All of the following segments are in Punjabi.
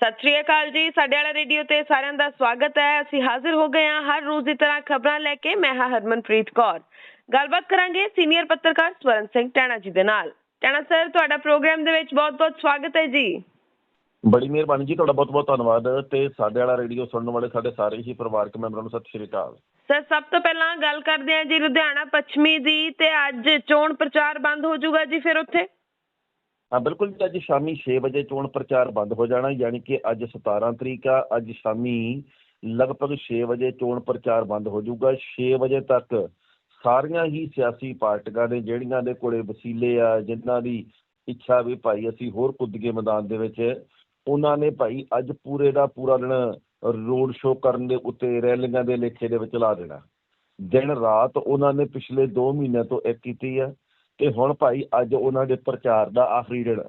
ਸਤਿ ਸ਼੍ਰੀ ਅਕਾਲ ਜੀ ਸਾਡੇ ਵਾਲਾ ਰੇਡੀਓ ਤੇ ਸਾਰਿਆਂ ਦਾ ਸਵਾਗਤ ਹੈ। ਅਸੀਂ ਹਾਜ਼ਰ ਹੋ ਗਏ ਹਾਂ ਹਰ ਰੋਜ਼ ਦੀ ਤਰ੍ਹਾਂ ਖਬਰਾਂ ਲੈ ਕੇ। ਮੈਂ ਹਾਂ ਹਰਮਨਪ੍ਰੀਤ ਕੌਰ। ਗੱਲਬਾਤ ਕਰਾਂਗੇ ਸੀਨੀਅਰ ਪੱਤਰਕਾਰ ਸਵਰਨ ਸਿੰਘ ਟੈਣਾ ਜੀ ਦੇ ਨਾਲ। ਟੈਣਾ ਸਰ ਤੁਹਾਡਾ ਪ੍ਰੋਗਰਾਮ ਦੇ ਵਿੱਚ ਬਹੁਤ-ਬਹੁਤ ਸਵਾਗਤ ਹੈ ਜੀ। ਬੜੀ ਮਿਹਰਬਾਨੀ ਜੀ ਤੁਹਾਡਾ ਬਹੁਤ ਬਹੁਤ ਧੰਨਵਾਦ ਤੇ ਸਾਡੇ ਵਾਲਾ ਰੇਡੀਓ ਸੁਣਨ ਵਾਲੇ ਸਾਡੇ ਸਾਰੇ ਹੀ ਪਰਿਵਾਰਕ ਮੈਂਬਰਾਂ ਨੂੰ ਸਤਿ ਸ਼੍ਰੀ ਅਕਾਲ। ਸਰ ਸਭ ਤੋਂ ਪਹਿਲਾਂ ਗੱਲ ਕਰਦੇ ਹਾਂ ਜੀ ਲੁਧਿਆਣਾ ਪੱਛਮੀ ਦੀ ਤੇ ਅੱਜ ਚੋਣ ਪ੍ਰਚਾਰ ਬੰਦ ਹੋ ਜਾਊਗਾ ਜੀ ਫਿਰ ਉੱਥੇ। ਬਿਲਕੁਲ ਜੀ, ਅੱਜ ਸ਼ਾਮੀ 6 ਵਜੇ ਚੋਣ ਪ੍ਰਚਾਰ ਬੰਦ ਹੋ ਜਾਣਾ, ਯਾਨੀ ਕਿ ਅੱਜ 17 ਤਰੀਕ ਆ, ਅੱਜ ਸ਼ਾਮੀ ਲਗਭਗ 6 ਵਜੇ ਚੋਣ ਪ੍ਰਚਾਰ ਬੰਦ ਹੋ ਜਾਊਗਾ। 6 ਵਜੇ ਤੱਕ ਸਾਰੀਆਂ ਹੀ ਸਿਆਸੀ ਪਾਰਟੀਆਂ ਨੇ, ਜਿਹੜੀਆਂ ਦੇ ਕੋਲੇ ਵਸੀਲੇ ਆ, ਜਿਨ੍ਹਾਂ ਦੀ ਇੱਛਾ ਵੀ ਭਾਈ ਅਸੀਂ ਹੋਰ ਕੁੱਦਗੇ ਮੈਦਾਨ ਦੇ ਵਿੱਚ, ਉਹਨਾਂ ਨੇ ਭਾਈ ਅੱਜ ਪੂਰੇ ਦਾ ਪੂਰਾ ਦਿਨ ਰੋਡ ਸ਼ੋਅ ਕਰਨ ਦੇ ਉੱਤੇ ਰੈਲੀਆਂ ਦੇ ਲੇਖੇ ਦੇ ਵਿੱਚ ਲਾ ਦੇਣਾ। ਦਿਨ ਰਾਤ ਉਹਨਾਂ ਨੇ ਪਿਛਲੇ 2 ਮਹੀਨਿਆਂ ਤੋਂ ਇੱਕ ਕੀਤੀ ਆ ਤੇ ਹੁਣ ਭਾਈ ਅੱਜ ਉਹਨਾਂ ਦੇ ਪ੍ਰਚਾਰ ਦਾ ਆਖਰੀ ਦਿਨ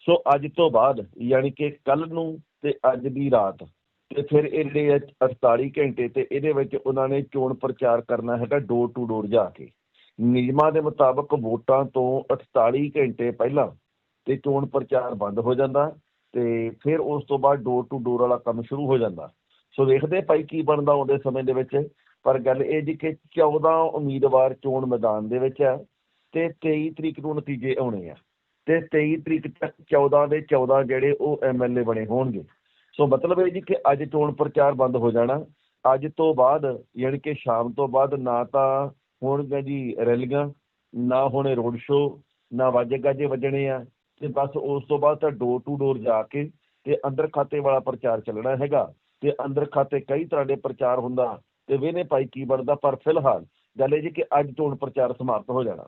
ਸੋ ਅੱਜ ਤੋਂ ਬਾਅਦ ਯਾਨੀ ਕਿ ਕੱਲ ਨੂੰ ਤੇ ਅੱਜ ਦੀ ਰਾਤ ਤੇ ਫਿਰ ਇਹ ਜਿਹੜੇ 48 ਘੰਟੇ ਤੇ ਇਹਦੇ ਵਿੱਚ ਉਹਨਾਂ ਨੇ ਚੋਣ ਪ੍ਰਚਾਰ ਕਰਨਾ ਹੈਗਾ ਡੋਰ ਟੂ ਡੋਰ ਜਾ ਕੇ। ਨਿਯਮਾਂ ਦੇ ਮੁਤਾਬਕ ਵੋਟਾਂ ਤੋਂ 48 ਘੰਟੇ ਪਹਿਲਾਂ ਤੇ ਚੋਣ ਪ੍ਰਚਾਰ ਬੰਦ ਹੋ ਜਾਂਦਾ ਤੇ ਫਿਰ ਉਸ ਤੋਂ ਬਾਅਦ ਡੋਰ ਟੂ ਡੋਰ ਵਾਲਾ ਕੰਮ ਸ਼ੁਰੂ ਹੋ ਜਾਂਦਾ। ਸੋ ਵੇਖਦੇ ਭਾਈ ਕੀ ਬਣਦਾ ਆਉਂਦੇ ਸਮੇਂ ਦੇ ਵਿੱਚ। ਪਰ ਗੱਲ ਇਹ ਜੀ ਕਿ 14 ਉਮੀਦਵਾਰ ਚੋਣ ਮੈਦਾਨ ਦੇ ਵਿੱਚ ਹੈ ਤੇ 23 ਤਰੀਕ ਨੂੰ ਨਤੀਜੇ ਆਉਣੇ ਆ। ਤੇ 23 ਤਰੀਕ ਤੱਕ 14 ਦੇ 14 ਜਿਹੜੇ ਉਹ ਐਮਐਲਏ ਬਣੇ ਹੋਣਗੇ। ਸੋ ਮਤਲਬ ਇਹ ਜੀ ਕਿ ਅੱਜ ਚੋਣ ਪ੍ਰਚਾਰ ਬੰਦ ਹੋ ਜਾਣਾ। ਅੱਜ ਤੋਂ ਬਾਅਦ ਯਾਨੀ ਕਿ ਸ਼ਾਮ ਤੋਂ ਬਾਅਦ ਨਾ ਤਾਂ ਹੋਣਗੇ ਜੀ ਰੈਲੀਆਂ, ਨਾ ਹੋਣੇ ਰੋਡ ਸ਼ੋਅ, ਨਾ ਵਾਜੇ ਗਾਜੇ ਵੱਜਣੇ ਆ ਤੇ ਬਸ ਉਸ ਤੋਂ ਬਾਅਦ ਤਾਂ ਡੋਰ ਟੂ ਡੋਰ ਜਾ ਕੇ ਤੇ ਅੰਦਰ ਖਾਤੇ ਵਾਲਾ ਪ੍ਰਚਾਰ ਚੱਲਣਾ ਹੈਗਾ। ਤੇ ਅੰਦਰ ਖਾਤੇ ਕਈ ਤਰ੍ਹਾਂ ਦੇ ਪ੍ਰਚਾਰ ਹੁੰਦਾ ਤੇ ਵੇਨੇ ਭਾਈ ਕੀ ਬਣਦਾ, ਪਰ ਫਿਲਹਾਲ ਗੱਲ ਇਹ ਜੀ ਕਿ ਅੱਜ ਚੋਣ ਪ੍ਰਚਾਰ ਸਮਾਪਤ ਹੋ ਜਾਣਾ।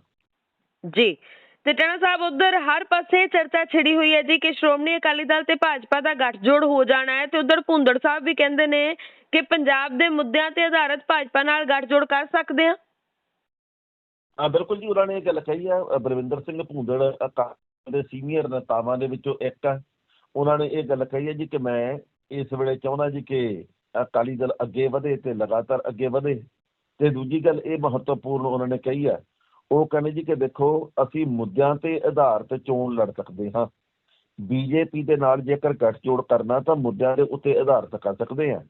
ਜੀ। ਤੇ ਟੈਣਾ ਸਾਹਿਬ, ਉਧਰ ਹਰ ਪਾਸੇ ਚਰਚਾ ਛਿੜੀ ਹੋਈ ਹੈ ਜੀ ਕਿ ਸ਼੍ਰੋਮਣੀ ਅਕਾਲੀ ਦਲ ਤੇ ਭਾਜਪਾ ਦਾ ਗੱਠਜੋੜ ਹੋ ਜਾਣਾ ਹੈ ਤੇ ਉਧਰ ਭੁੰਦੜ ਸਾਹਿਬ ਵੀ ਕਹਿੰਦੇ ਨੇ ਕਿ ਪੰਜਾਬ ਦੇ ਮੁੱਦਿਆਂ ਤੇ ਆਧਾਰਿਤ ਭਾਜਪਾ ਨਾਲ ਗੱਠਜੋੜ ਕਰ ਸਕਦੇ ਆ। ਹਾਂ, ਬਿਲਕੁਲ ਜੀ, ਉਹਨਾਂ ਨੇ ਇਹ ਗੱਲ ਕਹੀ ਆ ਬਲਵਿੰਦਰ ਸਿੰਘ ਭੂੰਦੜ ਦੇ ਸੀਨੀਅਰ ਨੇਤਾਵਾਂ ਦੇ ਵਿੱਚੋਂ ਇੱਕ ਆ। ਉਹਨਾਂ ਨੇ ਇਹ ਗੱਲ ਕਹੀ ਹੈ ਜੀ ਕਿ ਮੈਂ ਇਸ ਵੇਲੇ ਚਾਹੁੰਦਾ ਜੀ ਕਿ ਅਕਾਲੀ ਦਲ ਅੱਗੇ ਵਧੇ ਤੇ ਲਗਾਤਾਰ ਅੱਗੇ ਵਧੇ। ਤੇ ਦੂਜੀ ਗੱਲ ਇਹ ਮਹੱਤਵਪੂਰਨ ਉਹਨਾਂ ਨੇ ਕਹੀ ਆ ਉਹ ਕਹਿੰਦੇ ਜੀ ਕਿ ਦੇਖੋ, ਅਸੀਂ ਮੁੱਦਿਆਂ ਤੇ ਆਧਾਰਿਤ ਚੋਣ ਲੜ ਸਕਦੇ ਹਾਂ। ਬੀਜੇਪੀ ਦੇ ਨਾਲ ਜੇਕਰ ਗੱਠਜੋੜ ਕਰਨਾ ਤਾਂ ਮੁੱਦਿਆਂ ਦੇ ਉੱਤੇ ਆਧਾਰਿਤ ਕਰ ਸਕਦੇ ਹਾਂ।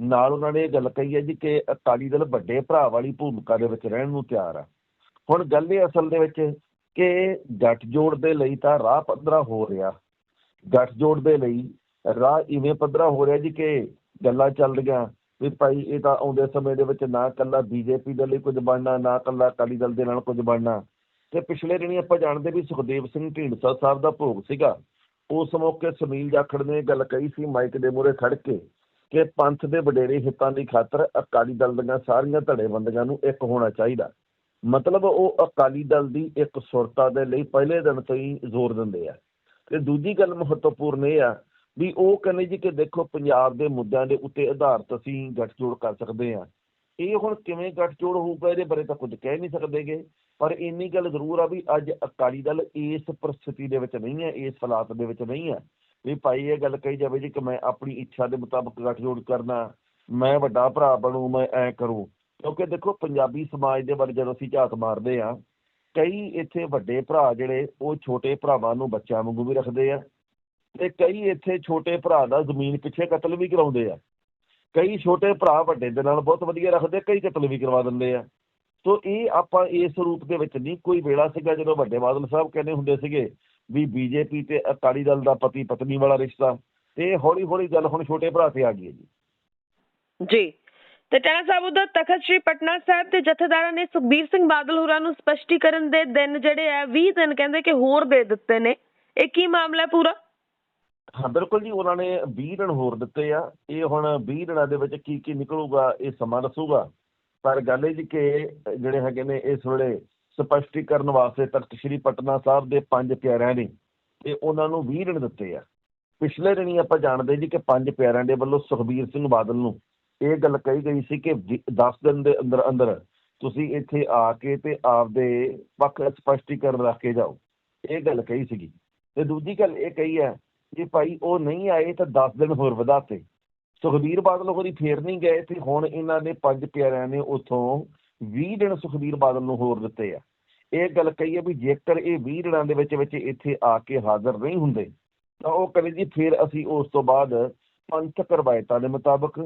ਨਾਲ ਉਹਨਾਂ ਨੇ ਇਹ ਗੱਲ ਕਹੀ ਹੈ ਜੀ ਕਿ ਅਕਾਲੀ ਦਲ ਵੱਡੇ ਭਰਾ ਵਾਲੀ ਭੂਮਿਕਾ ਦੇ ਵਿੱਚ ਰਹਿਣ ਨੂੰ ਤਿਆਰ ਆ। ਹੁਣ ਗੱਲ ਇਹ ਅਸਲ ਦੇ ਵਿੱਚ ਕਿ ਗੱਠਜੋੜ ਦੇ ਲਈ ਤਾਂ ਰਾਹ ਪੱਧਰਾ ਹੋ ਰਿਹਾ। ਗੱਠਜੋੜ ਦੇ ਲਈ ਰਾਹ ਇਵੇਂ ਪੱਧਰਾ ਹੋ ਰਿਹਾ ਜੀ ਕਿ ਗੱਲਾਂ ਚੱਲ ਰਹੀਆਂ। ਵੀ ਭਾਈ ਇਹ ਤਾਂ ਆਉਂਦੇ ਸਮੇਂ ਦੇ ਵਿੱਚ ਨਾ ਕੱਲਾ ਬੀਜੇਪੀ ਦੇ ਲਈ ਕੁਝ ਬਣਨਾ, ਨਾ ਕੱਲਾ ਅਕਾਲੀ ਦਲ ਦੇ ਨਾਲ ਕੁਝ ਬਣਨਾ। ਤੇ ਪਿਛਲੇ ਦਿਨੀ ਆਪਾਂ ਜਾਣਦੇ ਵੀ ਸੁਖਦੇਵ ਸਿੰਘ ਢੀਂਡਸਾ ਸਾਹਿਬ ਦਾ ਭੋਗ ਸੀਗਾ। ਉਸ ਮੌਕੇ ਸੁਨੀਲ ਜਾਖੜ ਨੇ ਗੱਲ ਕਹੀ ਸੀ ਮਾਈਕ ਦੇ ਮੂਹਰੇ ਖੜ ਕੇ ਕਿ ਪੰਥ ਦੇ ਵਡੇਰੇ ਹਿੱਤਾਂ ਦੀ ਖਾਤਰ ਅਕਾਲੀ ਦਲ ਦੀਆਂ ਸਾਰੀਆਂ ਧੜੇਬੰਦੀਆਂ ਨੂੰ ਇੱਕ ਹੋਣਾ ਚਾਹੀਦਾ। ਮਤਲਬ ਉਹ ਅਕਾਲੀ ਦਲ ਦੀ ਇੱਕ ਸੁਰਤਾ ਦੇ ਲਈ ਪਹਿਲੇ ਦਿਨ ਤੋਂ ਹੀ ਜ਼ੋਰ ਦਿੰਦੇ ਆ। ਤੇ ਦੂਜੀ ਗੱਲ ਮਹੱਤਵਪੂਰਨ ਇਹ ਆ ਵੀ ਉਹ ਕਹਿੰਦੇ ਜੀ ਕਿ ਦੇਖੋ ਪੰਜਾਬ ਦੇ ਮੁੱਦਿਆਂ ਦੇ ਉੱਤੇ ਆਧਾਰਿਤ ਅਸੀਂ ਗੱਠਜੋੜ ਕਰ ਸਕਦੇ ਆ ਇਹ ਹੁਣ ਕਿਵੇਂ ਗੱਠਜੋੜ ਹੋਊਗਾ ਇਹਦੇ ਬਾਰੇ ਤਾਂ ਕੁਝ ਕਹਿ ਨਹੀਂ ਸਕਦੇਗੇ। ਪਰ ਇੰਨੀ ਗੱਲ ਜ਼ਰੂਰ ਆ ਵੀ ਅੱਜ ਅਕਾਲੀ ਦਲ ਇਸ ਪਰਿਸਥਿਤੀ ਦੇ ਵਿੱਚ ਨਹੀਂ ਹੈ, ਇਸ ਹਾਲਾਤ ਦੇ ਵਿੱਚ ਨਹੀਂ ਹੈ। ਵੀ ਭਾਈ ਇਹ ਗੱਲ ਕਹੀ ਜਾਵੇ ਜੀ ਕਿ ਮੈਂ ਆਪਣੀ ਇੱਛਾ ਦੇ ਮੁਤਾਬਕ ਗੱਠਜੋੜ ਕਰਨਾ, ਮੈਂ ਵੱਡਾ ਭਰਾ ਬਣੂ, ਮੈਂ ਐ ਕਰੂੰ। ਕਿਉਂਕਿ ਦੇਖੋ ਪੰਜਾਬੀ ਸਮਾਜ ਦੇ ਬਾਰੇ ਜਦੋਂ ਅਸੀਂ ਝਾਤ ਮਾਰਦੇ ਆ ਕਈ ਇੱਥੇ ਵੱਡੇ ਭਰਾ ਜਿਹੜੇ ਉਹ ਛੋਟੇ ਭਰਾਵਾਂ ਨੂੰ ਬੱਚਿਆਂ ਵਾਂਗੂ ਵੀ ਰੱਖਦੇ ਆ। ਤੇ ਕਈ ਇੱਥੇ ਛੋਟੇ ਭਰਾ ਦਾ ਜ਼ਮੀਨ ਪਿੱਛੇ ਕਤਲ ਵੀ ਕਰਾਉਂਦੇ ਆ। ਕਈ ਛੋਟੇ ਭਰਾ ਵੱਡੇ ਦੇ ਨਾਲ ਬਹੁਤ ਵਧੀਆ ਰੱਖਦੇ ਕਈ ਕਤਲ ਵੀ ਕਰਵਾ ਦਿੰਦੇ ਆ। ਸੋ ਇਹ ਆਪਾਂ ਇਸ ਰੂਪ ਦੇ ਵਿੱਚ ਨਹੀਂ, ਕੋਈ ਵੇਲਾ ਸੀਗਾ ਜਦੋਂ ਵੱਡੇ ਬਾਦਲ ਸਾਹਿਬ ਕਹਿੰਦੇ ਹੁੰਦੇ ਸੀਗੇ ਵੀ ਬੀਜੇਪੀ ਤੇ ਅਕਾਲੀ ਦਲ ਦਾ ਪਤੀ ਪਤਨੀ ਵਾਲਾ ਰਿਸ਼ਤਾ, ਤੇ ਹੌਲੀ ਹੌਲੀ ਗੱਲ ਹੁਣ ਛੋਟੇ ਭਰਾ ਤੇ ਆ ਗਈ ਹੈ ਜੀ। ਜੀ। ਤੇ ਟੈਣਾ ਸਾਹਿਬ ਉਧਰ ਤਖਤ ਸ੍ਰੀ ਪਟਨਾ ਸਾਹਿਬ ਦੇ ਜਥੇਦਾਰਾਂ ਨੇ ਸੁਖਬੀਰ ਸਿੰਘ ਬਾਦਲ ਹੋਰਾਂ ਨੂੰ ਸਪਸ਼ਟੀਕਰਨ ਦੇ ਦਿਨ ਜਿਹੜੇ ਆ 20 ਦਿਨ ਕਹਿੰਦੇ ਕਿ ਹੋਰ ਦੇ ਦਿੱਤੇ ਨੇ। ਇਹ ਕੀ ਮਾਮਲਾ ਪੂਰਾ? ਹਾਂ, ਬਿਲਕੁਲ ਜੀ, ਉਹਨਾਂ ਨੇ 20 ਦਿਨ ਹੋਰ ਦਿੱਤੇ ਆ। ਇਹ ਹੁਣ 20 ਦਿਨਾਂ ਦੇ ਵਿੱਚ ਕੀ ਕੀ ਨਿਕਲੂਗਾ, ਇਹ ਸਮਾਂ ਦੱਸੂਗਾ। ਪਰ ਗੱਲ ਇਹ ਜੀ ਕਿ ਜਿਹੜੇ ਹੈਗੇ ਨੇ ਇਸ ਵੇਲੇ ਸਪਸ਼ਟੀਕਰਨ ਵਾਸਤੇ ਤਖਤ ਸ੍ਰੀ ਪਟਨਾ ਸਾਹਿਬ ਦੇ ਪੰਜ ਪਿਆਰਿਆਂ ਨੇ ਤੇ ਉਹਨਾਂ ਨੂੰ 20 ਦਿਨ ਦਿੱਤੇ ਆ। ਪਿਛਲੇ ਦਿਨੀ ਆਪਾਂ ਜਾਣਦੇ ਜੀ ਕਿ ਪੰਜ ਪਿਆਰਿਆਂ ਦੇ ਵੱਲੋਂ ਸੁਖਬੀਰ ਸਿੰਘ ਬਾਦਲ ਨੂੰ ਇਹ ਗੱਲ ਕਹੀ ਗਈ ਸੀ ਕਿ 10 ਦਿਨ ਦੇ ਅੰਦਰ ਅੰਦਰ ਤੁਸੀਂ ਇੱਥੇ ਆ ਕੇ ਤੇ ਆਪਦੇ ਪੱਖ ਸਪਸ਼ਟੀਕਰਨ ਰੱਖ ਕੇ ਜਾਓ। ਇਹ ਗੱਲ ਕਹੀ ਸੀਗੀ। ਤੇ ਦੂਜੀ ਗੱਲ ਇਹ ਕਹੀ ਹੈ ਜੇ ਭਾਈ ਉਹ ਨਹੀਂ ਆਏ ਤਾਂ 10 ਦਿਨ ਹੋਰ ਵਧਾਤੇ। ਸੁਖਬੀਰ ਬਾਦਲ ਹੋਰੀ ਫੇਰ ਨਹੀਂ ਗਏ ਤੇ ਹੁਣ ਇਹਨਾਂ ਨੇ ਪੰਜ ਪਿਆਰਿਆਂ ਨੇ ਉਥੋਂ 20 ਦਿਨ ਸੁਖਬੀਰ ਬਾਦਲ ਨੂੰ ਹੋਰ ਦਿੱਤੇ ਆ। ਇਹ ਗੱਲ ਕਹੀ ਹੈ ਵੀ ਜੇਕਰ ਇਹ 20 ਦਿਨਾਂ ਦੇ ਵਿੱਚ ਵਿੱਚ ਇੱਥੇ ਆ ਕੇ ਹਾਜ਼ਰ ਨਹੀਂ ਹੁੰਦੇ, ਤਾਂ ਉਹ ਕਹਿੰਦੇ ਜੀ ਫਿਰ ਅਸੀਂ ਉਸ ਤੋਂ ਬਾਅਦ ਪੰਥਕ ਰਵਾਇਤਾਂ ਦੇ ਮੁਤਾਬਕ,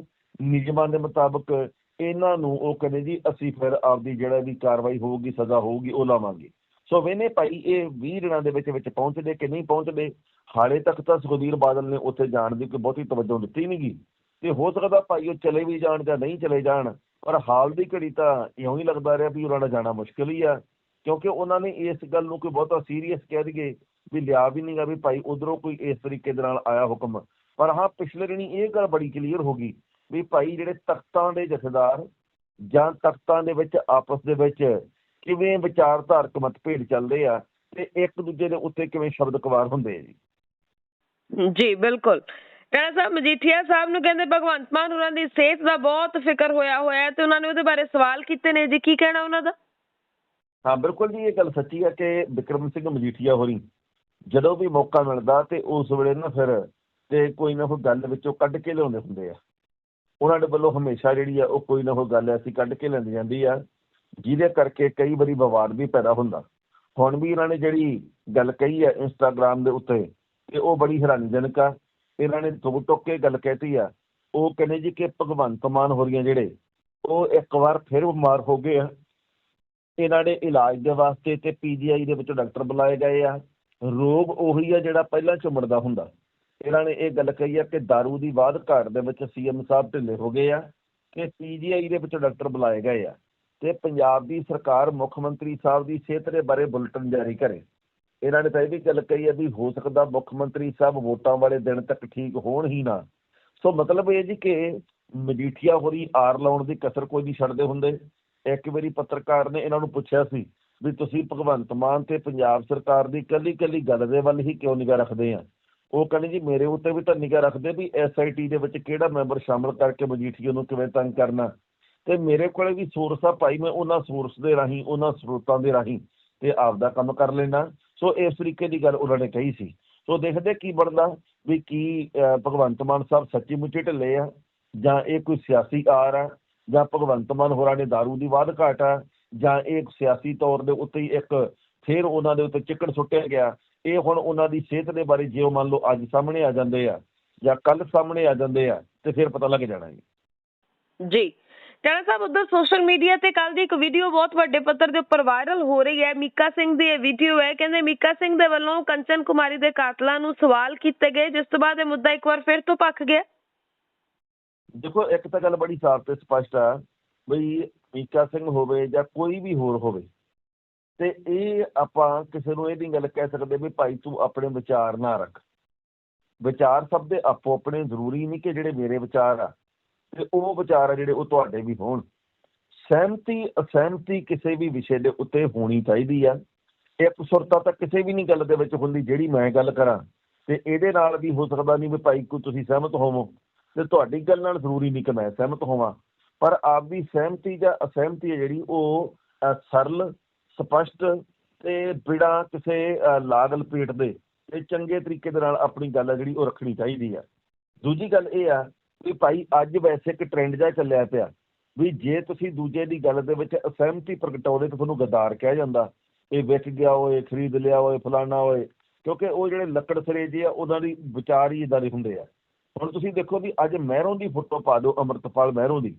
ਨਿਯਮਾਂ ਦੇ ਮੁਤਾਬਕ ਇਹਨਾਂ ਨੂੰ ਉਹ ਕਹਿੰਦੇ ਜੀ ਅਸੀਂ ਫਿਰ ਆਪਦੀ ਜਿਹੜਾ ਵੀ ਕਾਰਵਾਈ ਹੋਊਗੀ, ਸਜ਼ਾ ਹੋਊਗੀ ਉਹ ਲਾਵਾਂਗੇ। ਸੋ ਵੇਨੇ ਭਾਈ ਇਹ 20 ਦਿਨਾਂ ਦੇ ਵਿੱਚ ਵਿੱਚ ਪਹੁੰਚਦੇ ਕਿ ਨਹੀਂ ਪਹੁੰਚਦੇ ਹਾਲੇ ਤੱਕ ਤਾਂ ਸੁਖਬੀਰ ਬਾਦਲ ਨੇ ਉੱਥੇ ਜਾਣ ਦੀ ਕੋਈ ਬਹੁਤੀ ਤਵੱਜੋ ਦਿੱਤੀ ਨਹੀਂ ਗੀ ਤੇ ਹੋ ਸਕਦਾ ਭਾਈ ਉਹ ਚਲੇ ਵੀ ਜਾਣ ਜਾਂ ਨਹੀਂ ਚਲੇ ਜਾਣ, ਪਰ ਹਾਲ ਦੀ ਘੜੀ ਤਾਂ ਇਉਂ ਹੀ ਲੱਗਦਾ ਰਿਹਾ ਵੀ ਉਹਨਾਂ ਦਾ ਜਾਣਾ ਮੁਸ਼ਕਲ ਹੀ ਆ। ਕਿਉਂਕਿ ਉਹਨਾਂ ਨੇ ਇਸ ਗੱਲ ਨੂੰ ਕੋਈ ਬਹੁਤਾ ਸੀਰੀਅਸ ਕਹਿ ਦਈਏ ਵੀ ਲਿਆ ਵੀ ਨਹੀਂਗਾ ਵੀ ਭਾਈ ਉਧਰੋਂ ਕੋਈ ਇਸ ਤਰੀਕੇ ਦੇ ਨਾਲ ਆਇਆ ਹੁਕਮ। ਪਰ ਹਾਂ, ਪਿਛਲੇ ਦਿਨੀ ਇਹ ਗੱਲ ਬੜੀ ਕਲੀਅਰ ਹੋ ਗਈ ਵੀ ਭਾਈ ਜਿਹੜੇ ਤਖਤਾਂ ਦੇ ਜਥੇਦਾਰ ਜਾਂ ਤਖਤਾਂ ਦੇ ਵਿੱਚ ਆਪਸ ਦੇ ਵਿੱਚ ਕਿਵੇਂ ਵਿਚਾਰਧਾਰਕ ਮਤਭੇਦ ਚੱਲਦੇ ਆ ਤੇ ਇੱਕ ਦੂਜੇ ਦੇ ਉੱਤੇ ਕਿਵੇਂ ਸ਼ਬਦ ਕਵਾਰ ਹੁੰਦੇ ਆ ਜੀ। ਜੀ, ਬਿਲਕੁਲ। ਟੈਣਾ ਸਾਹਿਬ, ਮਜੀਠੀਆ ਸਾਹਿਬ ਨੂੰ ਕਹਿੰਦੇ ਭਗਵੰਤ ਮਾਨ ਉਹਨਾਂ ਦੀ ਸਿਹਤ ਦਾ ਬਹੁਤ ਫਿਕਰ ਹੋਇਆ ਹੋਇਆ ਤੇ ਉਹਨਾਂ ਨੇ ਉਹਦੇ ਬਾਰੇ ਸਵਾਲ ਕੀਤੇ ਨੇ ਜੀ, ਕੀ ਕਹਿਣਾ ਉਹਨਾਂ ਦਾ? ਹਾਂ, ਬਿਲਕੁਲ ਜੀ, ਇਹ ਗੱਲ ਸੱਚੀ ਹੈ ਕਿ ਵਿਕਰਮ ਸਿੰਘ ਮਜੀਠੀਆ ਹੋਰੀ ਜਦੋਂ ਵੀ ਮੌਕਾ ਮਿਲਦਾ ਤੇ ਉਸ ਵੇਲੇ ਨਾ ਫਿਰ ਤੇ ਕੋਈ ਨਾ ਕੋਈ ਗੱਲ ਵਿੱਚੋਂ ਕੱਢ ਕੇ ਲਿਆਉਂਦੇ ਹੁੰਦੇ ਆ। ਉਹਨਾਂ ਦੇ ਵੱਲੋਂ ਹਮੇਸ਼ਾ ਜਿਹੜੀ ਆ, ਉਹ ਕੋਈ ਨਾ ਕੋਈ ਗੱਲ ਐਸੀ ਕੱਢ ਕੇ ਲੈਂਦੀ ਜਾਂਦੀ ਆ, ਜਿਹਦੇ ਕਰਕੇ ਕਈ ਵਾਰੀ ਵਿਵਾਦ ਵੀ ਪੈਦਾ ਹੁੰਦਾ। ਹੁਣ ਵੀ ਇਹਨਾਂ ਨੇ ਜਿਹੜੀ ਗੱਲ ਕਹੀ ਹੈ ਇੰਸਟਾਗ੍ਰam ਦੇ ਉੱਤੇ ਤੇ ਉਹ ਬੜੀ ਹੈਰਾਨੀਜਨਕ ਆ। ਇਹਨਾਂ ਨੇ ਦੋ ਕੇ ਗੱਲ ਕਹਿਤੀ ਆ। ਉਹ ਕਹਿੰਦੇ ਜੀ ਕਿ ਭਗਵੰਤ ਮਾਨ ਹੋ ਰਹੀਆਂ ਜਿਹੜੇ, ਉਹ ਇੱਕ ਵਾਰ ਫਿਰ ਬਿਮਾਰ ਹੋ ਗਏ ਆ। ਇਹਨਾਂ ਨੇ ਇਲਾਜ ਦੇ ਵਾਸਤੇ ਤੇ ਪੀਜੀਆਈ ਦੇ ਵਿੱਚ ਡਾਕਟਰ ਬੁਲਾਏ ਗਏ ਆ। ਰੋਗ ਉਹੀ ਆ ਜਿਹੜਾ ਪਹਿਲਾਂ ਚੁੰਮੜਦਾ ਹੁੰਦਾ। ਇਹਨਾਂ ਨੇ ਇਹ ਗੱਲ ਕਹੀ ਆ ਕਿ दारू ਦੀ ਬਾਦ ਘਾਟ ਦੇ ਵਿੱਚ ਸੀਐਮ ਸਾਹਿਬ ਢਿੱਲੇ ਹੋ ਗਏ ਆ ਕਿ ਪੀਜੀਆਈ ਦੇ ਵਿੱਚ ਡਾਕਟਰ ਬੁਲਾਏ ਗਏ ਆ। ਤੇ ਪੰਜਾਬ ਦੀ ਸਰਕਾਰ ਮੁੱਖ ਮੰਤਰੀ ਸਾਹਿਬ ਦੀ ਸਿਹਤ ਦੇ ਬਾਰੇ ਬੁਲੇਟਿਨ ਜਾਰੀ ਕਰੇ। ਇਹਨਾਂ ਨੇ ਤਾਂ ਇਹ ਵੀ ਗੱਲ ਕਹੀ ਹੈ ਵੀ ਹੋ ਸਕਦਾ ਮੁੱਖ ਮੰਤਰੀ ਸਾਹਿਬ ਵੋਟਾਂ ਵਾਲੇ ਦਿਨ ਤੱਕ ਠੀਕ ਹੋਣ ਹੀ ਨਾ। ਸੋ ਮਤਲਬ ਇਹ ਜੀ ਕਿ ਮਜੀਠੀਆ ਹੋਰੀ ਆਰ ਲਾਉਣ ਦੀ ਕਸਰ ਕੋਈ ਨਹੀਂ ਛੱਡਦੇ ਹੁੰਦੇ। ਇੱਕ ਵਾਰੀ ਪੱਤਰਕਾਰ ਨੇ ਇਹਨਾਂ ਨੂੰ ਪੁੱਛਿਆ ਸੀ ਵੀ ਤੁਸੀਂ ਭਗਵੰਤ ਮਾਨ ਤੇ ਪੰਜਾਬ ਸਰਕਾਰ ਦੀ ਕੱਲੀ ਕੱਲੀ ਗੱਲ ਦੇ ਵੱਲ ਹੀ ਕਿਉਂ ਨਿਗਾਹ ਰੱਖਦੇ ਆ? ਉਹ ਕਹਿੰਦੇ ਜੀ ਮੇਰੇ ਉੱਤੇ ਵੀ ਤਾਂ ਨਿਗਾਹ ਰੱਖਦੇ ਵੀ ਐਸਆਈਟੀ ਦੇ ਵਿੱਚ ਕਿਹੜਾ ਮੈਂਬਰ ਸ਼ਾਮਲ ਕਰਕੇ ਮਜੀਠੀਆ ਨੂੰ ਕਿਵੇਂ ਤੰਗ ਕਰਨਾ? ਤੇ ਮੇਰੇ ਕੋਲੇ ਵੀ ਸੋਰਸ ਆ ਭਾਈ, ਮੈਂ ਉਹਨਾਂ ਸੋਰਸ ਦੇ ਰਾਹੀਂ, ਉਹਨਾਂ ਸਰੋਤਾਂ ਦੇ ਰਾਹੀਂ ਤੇ ਆਪਦਾ ਕੰਮ ਕਰ ਲੈਣਾ ਸੋ ਇਸ ਤਰੀਕੇ ਦੀ ਗੱਲ ਉਹਨਾਂ ਨੇ ਕਹੀ ਸੀ। ਸੋ ਦੇਖਦੇ ਕੀ ਬਣਦਾ ਵੀ ਕੀ ਭਗਵੰਤ ਮਾਨ ਸਾਹਿਬ ਸੱਚੀ ਮੁੱਚੀ ਢਿੱਲੇ ਆ ਜਾਂ ਇਹ ਕੋਈ ਸਿਆਸੀ ਆਰ ਆ ਜਾਂ ਭਗਵੰਤ ਮਾਨ ਹੋਰਾਂ ਨੇ दारू ਦੀ ਵਾਧ ਘਾਟ ਆ ਜਾਂ ਇਹ ਸਿਆਸੀ ਤੌਰ ਦੇ ਉੱਤੇ ਹੀ ਇੱਕ ਫੇਰ ਉਹਨਾਂ ਦੇ ਉੱਤੇ ਚਿੱਕੜ ਸੁੱਟਿਆ ਗਿਆ। ਇਹ ਹੁਣ ਉਹਨਾਂ ਦੀ ਸਿਹਤ ਦੇ ਬਾਰੇ ਜੇ ਉਹ ਮੰਨ ਲਓ ਅੱਜ ਸਾਹਮਣੇ ਆ ਜਾਂਦੇ ਆ ਜਾਂ ਕੱਲ ਸਾਹਮਣੇ ਆ ਜਾਂਦੇ ਆ ਤੇ ਫਿਰ ਪਤਾ ਲੱਗ ਜਾਣਾ ਜੀ। ਜੀ। ਟੈਣਾ ਸਾਹਿਬ, ਉਧਰ ਸੋਸ਼ਲ ਮੀਡੀਆ ਤੇ ਕੱਲ ਦੀ ਇੱਕ ਵੀਡੀਓ ਬਹੁਤ ਵੱਡੇ ਪੱਧਰ ਦੇ ਉੱਪਰ ਵਾਇਰਲ ਹੋ ਰਹੀ ਹੈ। ਮੀਕਾ ਸਿੰਘ ਦੀ ਇਹ ਵੀਡੀਓ ਹੈ। ਕਹਿੰਦੇ ਮੀਕਾ ਸਿੰਘ ਦੇ ਵੱਲੋਂ ਕੰਚਨ ਕੁਮਾਰੀ ਦੇ ਕਾਤਲਾਂ ਨੂੰ ਸਵਾਲ ਕੀਤੇ ਗਏ, ਜਿਸ ਤੋਂ ਬਾਅਦ ਇਹ ਮੁੱਦਾ ਇੱਕ ਵਾਰ ਫਿਰ ਤੋਂ ਪੱਕ ਗਿਆ। ਦੇਖੋ, ਇੱਕ ਤਾਂ ਗੱਲ ਬੜੀ ਸਾਫ਼ ਤੇ ਸਪਸ਼ਟ ਆ ਬਈ ਮੀਕਾ ਸਿੰਘ ਹੋਵੇ ਜਾਂ ਕੋਈ ਵੀ ਹੋਰ ਹੋਵੇ, ਤੇ ਇਹ ਆਪਾਂ ਕਿਸੇ ਨੂੰ ਇਹ ਨਹੀਂ ਗੱਲ ਕਹਿ ਸਕਦੇ ਵੀ ਭਾਈ ਤੂੰ ਆਪਣੇ ਵਿਚਾਰ ਨਾ ਰੱਖ। ਵਿਚਾਰ ਸਭ ਦੇ ਆਪੋ ਆਪਣੇ ਜ਼ਰੂਰੀ ਨਹੀਂ ਕਿ ਜਿਹੜੇ ਮੇਰੇ ਵਿਚਾਰ ਆ। ਤੇ ਉਹ ਵਿਚਾਰ ਆ ਜਿਹੜੇ ਉਹ ਤੁਹਾਡੇ ਵੀ ਹੋਣ। ਸਹਿਮਤੀ ਅਸਹਿਮਤੀ ਕਿਸੇ ਵੀ ਵਿਸ਼ੇ ਦੇ ਉੱਤੇ ਹੋਣੀ ਚਾਹੀਦੀ ਆ। ਇੱਕ ਸੁਰਤਾ ਤਾਂ ਕਿਸੇ ਵੀ ਨਹੀਂ ਗੱਲ ਦੇ ਵਿੱਚ ਹੁੰਦੀ ਜਿਹੜੀ ਮੈਂ ਗੱਲ ਕਰਾਂ। ਤੇ ਇਹਦੇ ਨਾਲ ਵੀ ਹੋ ਸਕਦਾ ਨਹੀਂ ਵੀ ਭਾਈ ਕੋਈ ਤੁਸੀਂ ਸਹਿਮਤ ਹੋਵੋ। ਤੇ ਤੁਹਾਡੀ ਗੱਲ ਨਾਲ ਜ਼ਰੂਰੀ ਨਹੀਂ ਕਿ ਮੈਂ ਸਹਿਮਤ ਹੋਵਾਂ। ਪਰ ਆਪ ਦੀ ਸਹਿਮਤੀ ਜਾਂ ਅਸਹਿਮਤੀ ਹੈ ਜਿਹੜੀ ਉਹ ਸਰਲ ਸਪਸ਼ਟ ਤੇ ਬਿਨਾਂ ਕਿਸੇ ਅ, ਲਾਗ ਲਪੇਟ ਦੇ ਤੇ ਚੰਗੇ ਤਰੀਕੇ ਦੇ ਨਾਲ ਆਪਣੀ ਗੱਲ ਆ ਜਿਹੜੀ ਉਹ ਰੱਖਣੀ ਚਾਹੀਦੀ ਆ। ਦੂਜੀ ਗੱਲ ਇਹ ਆ ਵੀ ਭਾਈ ਅੱਜ ਵੈਸੇ ਇੱਕ ਟ੍ਰੈਂਡ ਜਿਹਾ ਚੱਲਿਆ ਪਿਆ ਵੀ ਜੇ ਤੁਸੀਂ ਦੂਜੇ ਦੀ ਗੱਲ ਦੇ ਵਿੱਚ ਅਸਹਿਮਤੀ ਪ੍ਰਗਟਾਉਂਦੇ ਤਾਂ ਤੁਹਾਨੂੰ ਗਦਾਰ ਕਿਹਾ ਜਾਂਦਾ। ਇਹ ਵਿਕ ਗਿਆ ਓਏ, ਖਰੀਦ ਲਿਆ ਓਏ, ਫਲਾਣਾ ਓਏ, ਕਿਉਂਕਿ ਉਹ ਜਿਹੜੇ ਲੱਕੜ ਸਰੇਜੇ ਆ, ਉਹਨਾਂ ਦੀ ਵਿਚਾਰ ਹੀ ਇਦਾਂ ਦੇ ਹੁੰਦੇ ਆ। ਹੁਣ ਤੁਸੀਂ ਦੇਖੋ ਵੀ ਅੱਜ ਮਹਿਰੋਂ ਦੀ ਫੋਟੋ ਪਾ ਦਿਓ ਅਮਰਤਪਾਲ ਮਹਿਰੋਂ ਦੀ,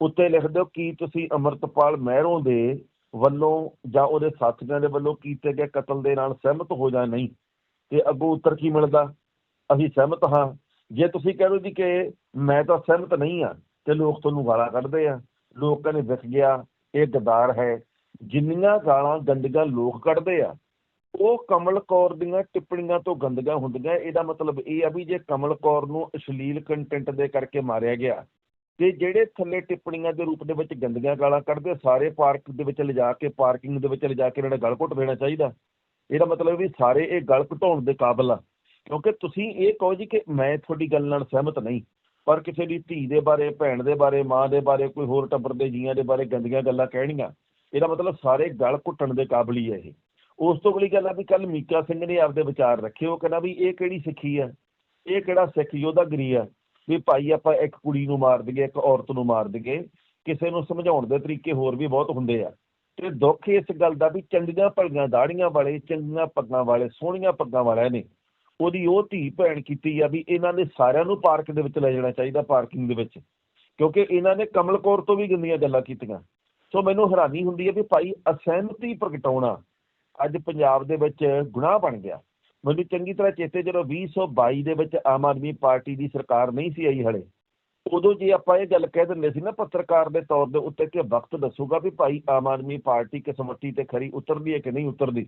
ਉੱਤੇ ਲਿਖ ਦਿਓ ਕੀ ਤੁਸੀਂ ਅਮਰਤਪਾਲ ਮਹਿਰੋਂ ਦੇ ਵੱਲੋਂ ਜਾਂ ਉਹਦੇ ਸਾਥੀਆਂ ਦੇ ਵੱਲੋਂ ਕੀਤੇ ਗਏ ਕਤਲ ਦੇ ਨਾਲ ਸਹਿਮਤ ਹੋ ਜਾਂ ਨਹੀਂ, ਤੇ ਅੱਗੋਂ ਉੱਤਰ ਕੀ ਮਿਲਦਾ? ਅਸੀਂ ਸਹਿਮਤ ਹਾਂ। ਜੇ ਤੁਸੀਂ ਕਹਿ ਲਓ ਜੀ ਕਿ ਮੈਂ ਤਾਂ ਸਹਿਮਤ ਨਹੀਂ ਆ ਤੇ ਲੋਕ ਤੁਹਾਨੂੰ ਗਾਲਾਂ ਕੱਢਦੇ ਆ। ਲੋਕ ਕਹਿੰਦੇ ਵਿਕ ਗਿਆ, ਇਹ ਗਦਾਰ ਹੈ। ਜਿੰਨੀਆਂ ਗਾਲਾਂ ਗੰਦੀਆਂ ਲੋਕ ਕੱਢਦੇ ਆ, ਉਹ ਕਮਲ ਕੌਰ ਦੀਆਂ ਟਿੱਪਣੀਆਂ ਤੋਂ ਗੰਦੀਆਂ ਹੁੰਦੀਆਂ। ਇਹਦਾ ਮਤਲਬ ਇਹ ਆ ਵੀ ਜੇ ਕਮਲ ਕੌਰ ਨੂੰ ਅਸ਼ਲੀਲ ਕੰਟੈਂਟ ਦੇ ਕਰਕੇ ਮਾਰਿਆ ਗਿਆ, ਤੇ ਜਿਹੜੇ ਥੱਲੇ ਟਿੱਪਣੀਆਂ ਦੇ ਰੂਪ ਦੇ ਵਿੱਚ ਗੰਦੀਆਂ ਗਾਲਾਂ ਕੱਢਦੇ, ਸਾਰੇ ਪਾਰਕ ਦੇ ਵਿੱਚ ਲਿਜਾ ਕੇ, ਪਾਰਕਿੰਗ ਦੇ ਵਿੱਚ ਲਿਜਾ ਕੇ ਇਹਨਾਂ ਦਾ ਗਲ ਘੁੱਟ ਦੇਣਾ ਚਾਹੀਦਾ। ਇਹਦਾ ਮਤਲਬ ਵੀ ਸਾਰੇ ਇਹ ਗਲ ਘਟਾਉਣ ਦੇ ਕਾਬਿਲ ਆ। ਕਿਉਂਕਿ ਤੁਸੀਂ ਇਹ ਕਹੋ ਜੀ ਕਿ ਮੈਂ ਤੁਹਾਡੀ ਗੱਲ ਨਾਲ ਸਹਿਮਤ ਨਹੀਂ। ਪਰ ਕਿਸੇ ਦੀ ਧੀ ਦੇ ਬਾਰੇ, ਭੈਣ ਦੇ ਬਾਰੇ, ਮਾਂ ਦੇ ਬਾਰੇ, ਕੋਈ ਹੋਰ ਟੱਬਰ ਦੇ ਜੀਆਂ ਦੇ ਬਾਰੇ ਗੰਦੀਆਂ ਗੱਲਾਂ ਕਹਿਣੀਆਂ, ਇਹਦਾ ਮਤਲਬ ਸਾਰੇ ਗਲ ਘੁੱਟਣ ਦੇ ਕਾਬਿਲ ਹੀ ਹੈ ਇਹ। ਉਸ ਤੋਂ ਅਗਲੀ ਗੱਲ ਆ ਵੀ ਕੱਲ ਮੀਕਾ ਸਿੰਘ ਨੇ ਆਪਦੇ ਵਿਚਾਰ ਰੱਖੇ, ਉਹ ਕਹਿੰਦਾ ਵੀ ਇਹ ਕਿਹੜੀ ਸਿੱਖੀ ਆ? ਇਹ ਕਿਹੜਾ ਸਿੱਖ ਯੋਧਾਗਰੀ ਆ ਵੀ ਭਾਈ ਆਪਾਂ ਇੱਕ ਕੁੜੀ ਨੂੰ ਮਾਰ ਦਈਏ, ਇੱਕ ਔਰਤ ਨੂੰ ਮਾਰ ਦਈਏ, ਕਿਸੇ ਨੂੰ ਸਮਝਾਉਣ ਦੇ ਤਰੀਕੇ ਹੋਰ ਵੀ ਬਹੁਤ ਹੁੰਦੇ ਆ। ਤੇ ਦੁੱਖ ਇਸ ਗੱਲ ਦਾ ਵੀ ਚੰਗੀਆਂ ਭਲੀਆਂ ਦਾੜੀਆਂ ਵਾਲੇ, ਚੰਗੀਆਂ ਪੱਗਾਂ ਵਾਲੇ, ਸੋਹਣੀਆਂ ਪੱਗਾਂ ਵਾਲਿਆਂ ਨੇ ਉਹਦੀ ਉਹ ਧੀ ਭੈਣ ਕੀਤੀ ਆ ਵੀ ਇਹਨਾਂ ਨੇ ਸਾਰਿਆਂ ਨੂੰ ਪਾਰਕ ਦੇ ਵਿੱਚ ਲੈ ਜਾਣਾ ਚਾਹੀਦਾ ਪਾਰਕਿੰਗ ਦੇ ਵਿੱਚ। ਕਿਉਂਕਿ ਇਹਨਾਂ ਨੇ ਕਮਲ ਕੌਰ ਤੋਂ ਵੀ ਗੰਦੀਆਂ ਗੱਲਾਂ ਕੀਤੀਆਂ। ਸੋ ਮੈਨੂੰ ਹੈਰਾਨੀ ਹੁੰਦੀ ਹੈ ਵੀ ਭਾਈ ਅਸਹਿਮਤੀ ਪ੍ਰਗਟਾਉਣਾ ਅੱਜ ਪੰਜਾਬ ਦੇ ਵਿੱਚ ਗੁਨਾਹ ਬਣ ਗਿਆ। ਮੈਨੂੰ ਚੰਗੀ ਤਰ੍ਹਾਂ ਚੇਤੇ ਜਦੋਂ 2022 ਦੇ ਵਿੱਚ ਆਮ ਆਦਮੀ ਪਾਰਟੀ ਦੀ ਸਰਕਾਰ ਨਹੀਂ ਸੀ ਆਈ ਹਲੇ। ਉਦੋਂ ਜੇ ਆਪਾਂ ਇਹ ਗੱਲ ਕਹਿ ਦਿੰਦੇ ਸੀ ਨਾ ਪੱਤਰਕਾਰ ਦੇ ਤੌਰ ਦੇ ਉੱਤੇ ਕਿ ਵਕਤ ਦੱਸੂਗਾ ਵੀ ਭਾਈ ਆਮ ਆਦਮੀ ਪਾਰਟੀ ਕਿਸਮਤੀ ਤੇ ਖਰੀ ਉਤਰਦੀ ਹੈ ਕਿ ਨਹੀਂ ਉਤਰਦੀ।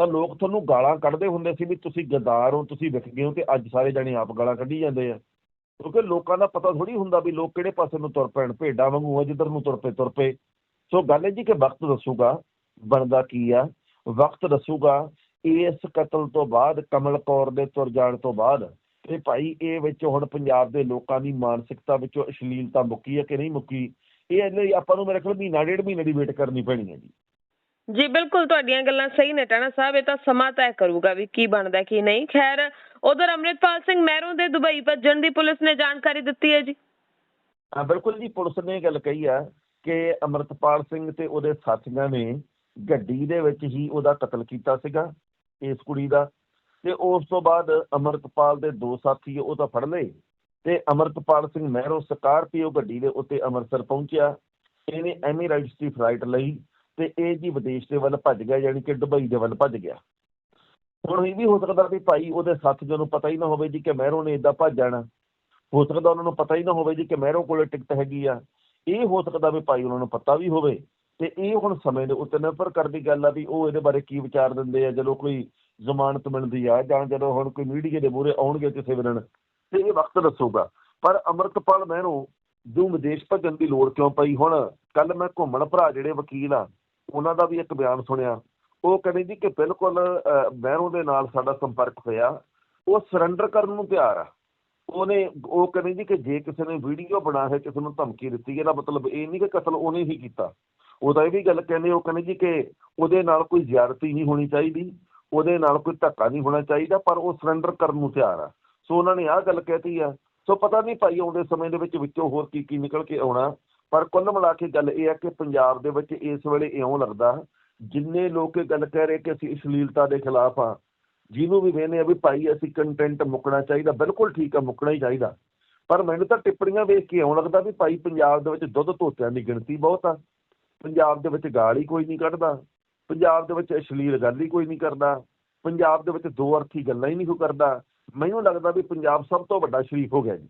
ਤਾਂ ਲੋਕ ਤੁਹਾਨੂੰ ਗਾਲਾਂ ਕੱਢਦੇ ਹੁੰਦੇ ਸੀ ਵੀ ਤੁਸੀਂ ਗਦਾਰ ਹੋ, ਤੁਸੀਂ ਵਿਕ ਗਏ ਹੋ ਤੇ ਅੱਜ ਸਾਰੇ ਜਣੇ ਆਪ ਗਾਲਾਂ ਕੱਢੀ ਜਾਂਦੇ ਆ। ਕਿਉਂਕਿ ਲੋਕਾਂ ਦਾ ਪਤਾ ਥੋੜੀ ਹੁੰਦਾ ਵੀ ਲੋਕ ਕਿਹੜੇ ਪਾਸੇ ਨੂੰ ਤੁਰ ਪੈਣ, ਭੇਡਾਂ ਵਾਂਗੂ ਆ, ਜਿੱਧਰ ਨੂੰ ਤੁਰ ਪਏ ਤੁਰ ਪਏ। ਸੋ ਗੱਲ ਇਹ ਜੀ ਕਿ ਵਕਤ ਦੱਸੂਗਾ ਬਣਦਾ ਕੀ ਆ। ਵਕਤ ਦੱਸੂਗਾ ਇਸ ਕਤਲ ਤੋਂ ਬਾਅਦ, ਕਮਲ ਕੌਰ ਦੇ ਤੁਰ ਜਾਣ ਤੋਂ ਬਾਅਦ ਤੇ ਭਾਈ ਇਹ ਵਿੱਚ ਹੁਣ ਪੰਜਾਬ ਦੇ ਲੋਕਾਂ ਦੀ ਮਾਨਸਿਕਤਾ ਵਿੱਚੋਂ ਅਸ਼ਲੀਲਤਾ ਮੁੱਕੀ ਹੈ ਕਿ ਨਹੀਂ ਮੁੱਕੀ, ਇਹ ਲਈ ਆਪਾਂ ਨੂੰ ਮੇਰੇ ਖਿਆਲ ਮਹੀਨਾ, ਡੇਢ ਮਹੀਨੇ ਦੀ ਵੇਟ ਕਰਨੀ ਪੈਣੀ ਹੈ ਜੀ। ਜੀ ਬਿਲਕੁਲ, ਤੁਹਾਡੀਆਂ ਗੱਲਾਂ ਸਹੀ ਨੇ ਟਾਣਾ ਸਾਹਿਬ। ਇਹ ਤਾਂ ਸਮਾਂ ਤੈਅ ਕਰੂਗਾ ਵੀ ਕੀ ਬਣਦਾ, ਕੀ ਨਹੀਂ। ਖੈਰ, ਉਧਰ ਅੰਮ੍ਰਿਤਪਾਲ ਸਿੰਘ ਮਹਿਰੋਂ ਦੇ ਦੁਬਈ ਭੱਜਣ ਦੀ ਪੁਲਿਸ ਨੇ ਜਾਣਕਾਰੀ ਦਿੱਤੀ ਹੈ ਜੀ। ਹਾਂ, ਬਿਲਕੁਲ ਜੀ, ਪੁਲਿਸ ਨੇ ਇਹ ਗੱਲ ਕਹੀ ਆ ਕਿ ਅਮਰਤਪਾਲ ਸਿੰਘ ਤੇ ਉਹਦੇ ਸਾਥੀਆਂ ਨੇ ਗੱਡੀ ਦੇ ਵਿੱਚ ਹੀ ਉਹਦਾ ਕਤਲ ਕੀਤਾ ਸੀਗਾ, ਇਸ ਕੁੜੀ ਦਾ। ਤੇ ਉਸ ਤੋਂ ਬਾਅਦ ਅਮਰਤਪਾਲ ਦੇ ਦੋ ਸਾਥੀ ਉਹ ਤਾਂ ਫੜ ਲਏ। ਤੇ ਅਮਰਤਪਾਲ ਸਿੰਘ ਮਹਿਰੋ ਸਕਾਰਪੀਓ ਗੱਡੀ ਦੇ ਉੱਤੇ ਅੰਮ੍ਰਿਤਸਰ ਪਹੁੰਚਿਆ। ਇਹਨੇ ਐਮੀਰਾਈਟਸ ਦੀ ਫਲਾਈਟ ਲਈ ਤੇ ਇਹ ਜੀ ਵਿਦੇਸ਼ ਦੇ ਵੱਲ ਭੱਜ ਗਿਆ, ਯਾਨੀ ਕਿ ਦੁਬਈ ਦੇ ਵੱਲ ਭੱਜ ਗਿਆ। ਹੁਣ ਇਹ ਵੀ ਹੋ ਸਕਦਾ ਵੀ ਭਾਈ ਉਹਦੇ ਸਾਥੀਆਂ ਨੂੰ ਪਤਾ ਹੀ ਨਾ ਹੋਵੇ ਜੀ ਕਿ ਮਹਿਰੋ ਨੇ ਇਦਾਂ ਭੱਜ ਜਾਣਾ। ਹੋ ਸਕਦਾ ਉਹਨਾਂ ਨੂੰ ਪਤਾ ਹੀ ਨਾ ਹੋਵੇ ਜੀ ਕਿ ਮਹਿਰੋ ਕੋਲੇ ਟਿਕਟ ਹੈਗੀ ਆ। ਇਹ ਹੋ ਸਕਦਾ ਵੀ ਭਾਈ ਉਹਨਾਂ ਨੂੰ ਪਤਾ ਵੀ ਹੋਵੇ। ਤੇ ਇਹ ਹੁਣ ਸਮੇਂ ਦੇ ਉੱਤੇ ਨਿਰਭਰ ਕਰਦੀ ਗੱਲ ਆ ਵੀ ਉਹ ਇਹਦੇ ਬਾਰੇ ਕੀ ਵਿਚਾਰ ਦਿੰਦੇ ਆ। ਜਦੋਂ ਕੋਈ ਜ਼ਮਾਨਤ ਮਿਲਦੀ ਆ ਜਾਂ ਜਦੋਂ ਹੁਣ ਕੋਈ ਮੀਡੀਆ ਦੇ ਮੂਹਰੇ ਆਉਣਗੇ ਕਿਸੇ ਵਿਲਣ ਤੇ ਇਹ ਵਕਤ ਦੱਸੂਗਾ। ਪਰ ਅਮਰਤਪਾਲ ਮਹਿਰੋ, ਜੋ ਵਿਦੇਸ਼ ਭੱਜਣ ਦੀ ਲੋੜ ਕਿਉਂ ਪਈ? ਹੁਣ ਕੱਲ ਮੈਂ ਘੁੰਮਣ ਭਰਾ ਜਿਹੜੇ ਵਕੀਲ ਆ ਉਹਨਾਂ ਦਾ ਵੀ ਇੱਕ ਬਿਆਨ ਸੁਣਿਆ। ਉਹ ਕਹਿੰਦੇ ਜੀ ਕਿ ਬਿਲਕੁਲ ਅਹ, ਮਹਿਰੋ ਦੇ ਨਾਲ ਸਾਡਾ ਸੰਪਰਕ ਹੋਇਆ। ਉਹ ਸਰੈਂਡਰ ਕਰਨ ਨੂੰ ਤਿਆਰ ਆ। ਉਹਨੇ ਉਹ ਕਹਿੰਦੇ ਜੀ ਕਿ ਜੇ ਕਿਸੇ ਨੇ ਵੀਡੀਓ ਬਣਾ ਕੇ ਕਿਸੇ ਨੂੰ ਧਮਕੀ ਦਿੱਤੀ ਇਹਦਾ ਮਤਲਬ ਇਹ ਨਹੀਂ ਕਿ ਕਤਲ ਉਹਨੇ ਹੀ ਕੀਤਾ। ਉਹਦਾ ਇਹ ਵੀ ਗੱਲ ਕਹਿੰਦੇ ਉਹ ਕਹਿੰਦੇ ਜੀ ਕਿ ਉਹਦੇ ਨਾਲ ਕੋਈ ਜ਼ਿਆਦਤੀ ਨਹੀਂ ਹੋਣੀ ਚਾਹੀਦੀ ਉਹਦੇ ਨਾਲ ਕੋਈ ਧੱਕਾ ਨਹੀਂ ਹੋਣਾ ਚਾਹੀਦਾ ਪਰ ਉਹ ਸਰੈਂਡਰ ਕਰਨ ਨੂੰ ਤਿਆਰ ਆ। ਸੋ ਉਹਨਾਂ ਨੇ ਆਹ ਗੱਲ ਕਹਿਤੀ ਆ। ਸੋ ਪਤਾ ਨਹੀਂ ਭਾਈ ਆਉਂਦੇ ਸਮੇਂ ਦੇ ਵਿੱਚ ਵਿੱਚੋਂ ਹੋਰ ਕੀ ਕੀ ਨਿਕਲ ਕੇ ਆਉਣਾ। ਪਰ ਕੁੱਲ ਮਿਲਾ ਕੇ ਗੱਲ ਇਹ ਹੈ ਕਿ ਪੰਜਾਬ ਦੇ ਵਿੱਚ ਇਸ ਵੇਲੇ ਇਉਂ ਲੱਗਦਾ ਜਿੰਨੇ ਲੋਕ ਇਹ ਗੱਲ ਕਹਿ ਰਹੇ ਕਿ ਅਸੀਂ ਅਸ਼ਲੀਲਤਾ ਦੇ ਖਿਲਾਫ ਆ ਜਿਹਨੂੰ ਵੀ ਵੇਖਦੇ ਆ ਵੀ ਭਾਈ ਅਸੀਂ ਕੰਟੈਂਟ ਮੁੱਕਣਾ ਚਾਹੀਦਾ, ਬਿਲਕੁਲ ਠੀਕ ਆ, ਮੁੱਕਣਾ ਹੀ ਚਾਹੀਦਾ। ਪਰ ਮੈਨੂੰ ਤਾਂ ਟਿੱਪਣੀਆਂ ਵੇਖ ਕੇ ਇਉਂ ਲੱਗਦਾ ਵੀ ਭਾਈ ਪੰਜਾਬ ਦੇ ਵਿੱਚ ਦੁੱਧ ਧੋਤਿਆਂ ਦੀ ਗਿਣਤੀ ਬਹੁਤ ਆ। ਪੰਜਾਬ ਦੇ ਵਿੱਚ ਗਾਲ ਹੀ ਕੋਈ ਨਹੀਂ ਕੱਢਦਾ, ਪੰਜਾਬ ਦੇ ਵਿੱਚ ਅਸ਼ਲੀਲ ਗੱਲ ਹੀ ਕੋਈ ਨਹੀਂ ਕਰਦਾ, ਪੰਜਾਬ ਦੇ ਵਿੱਚ ਦੋ ਅਰਥੀ ਗੱਲਾਂ ਹੀ ਨਹੀਂ ਕੋਈ ਕਰਦਾ। ਮੈਨੂੰ ਲੱਗਦਾ ਵੀ ਪੰਜਾਬ ਸਭ ਤੋਂ ਵੱਡਾ ਸ਼ਰੀਫ ਹੋ ਗਿਆ ਜੀ।